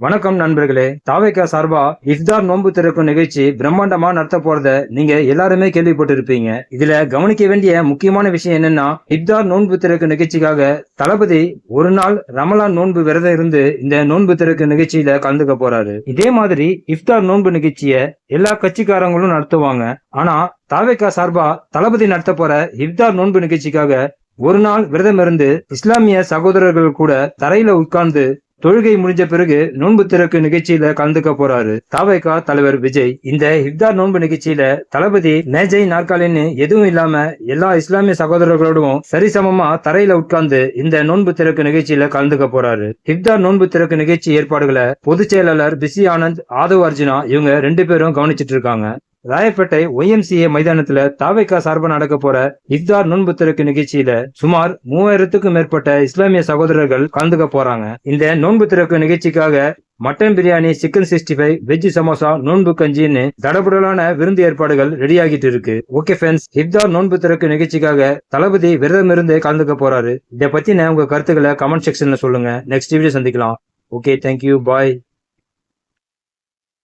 வணக்கம் நண்பர்களே. தாவேக்கா சார்பா இஃப்தார் நோன்பு திறக்கும் நிகழ்ச்சி பிரம்மாண்டமா நடத்த போறத நீங்க எல்லாருமே கேள்விப்பட்டிருப்பீங்க. இதுல கவனிக்க வேண்டிய முக்கியமான விஷயம் என்னன்னா இஃப்தார் நோன்பு திறக்கும் நிகழ்ச்சிக்காக தளபதி ஒரு நாள் ரமலான் நோன்பு விரதம் இருந்து இந்த நோன்பு திறக்கும் நிகழ்ச்சியில கலந்துக்க போறாரு. இதே மாதிரி இஃப்தார் நோன்பு நிகழ்ச்சிய எல்லா கட்சிக்காரங்களும் நடத்துவாங்க. ஆனா தாவேக்கா சார்பா தளபதி நடத்த போற இஃப்தார் நோன்பு நிகழ்ச்சிக்காக ஒரு நாள் விரதம் இருந்து இஸ்லாமிய சகோதரர்கள் கூட தரையில உட்கார்ந்து தொழுகை முடிஞ்ச பிறகு நோன்பு திறக்கு நிகழ்ச்சியில கலந்துக்க போறாரு. தாவைக்கா தலைவர் விஜய். இந்த இஃப்தார் நோன்பு நிகழ்ச்சியில தளபதி மேஜை நாற்காலின்னு எதுவும் இல்லாம எல்லா இஸ்லாமிய சகோதரர்களோடும் சரிசமமா தரையில உட்கார்ந்து இந்த நோன்பு திறக்கு நிகழ்ச்சியில கலந்துக்க போறாரு. இஃப்தார் நோன்பு திறக்கு நிகழ்ச்சி ஏற்பாடுகளை பொதுச் செயலாளர் பிசி ஆனந்த் ஆதவ் அர்ஜுனா இவங்க ரெண்டு பேரும் கவனிச்சிட்டு இருக்காங்க. ராயப்பேட்டை ஒய்எம்சிஏ மைதானத்துல தாவைக்கா சார்பாக நடக்க போற இஃப்தார் நோன்பு திறக்கு நிகழ்ச்சியில சுமார் மூவாயிரத்துக்கும் மேற்பட்ட இஸ்லாமிய சகோதரர்கள் கலந்துக்க போறாங்க. இந்த நோன்பு திறக்கு நிகழ்ச்சிக்காக mutton biryani chicken sixty five veg samosa நோன்பு கஞ்சின்னு தடபுடலான விருந்து ஏற்பாடுகள் ரெடி ஆகிட்டு இருக்கு. ஓகே ஃப்ரெண்ட்ஸ் இப்தார் நோன்பு திறக்கு நிகழ்ச்சிக்காக தளபதி விரதம் இருந்து கலந்துக்க போறாரு. இதை பத்தின உங்க கருத்துக்களை கமெண்ட் செக்ஷன்ல சொல்லுங்க. நெக்ஸ்ட் வீடியோ சந்திக்கலாம். Okay thank you bye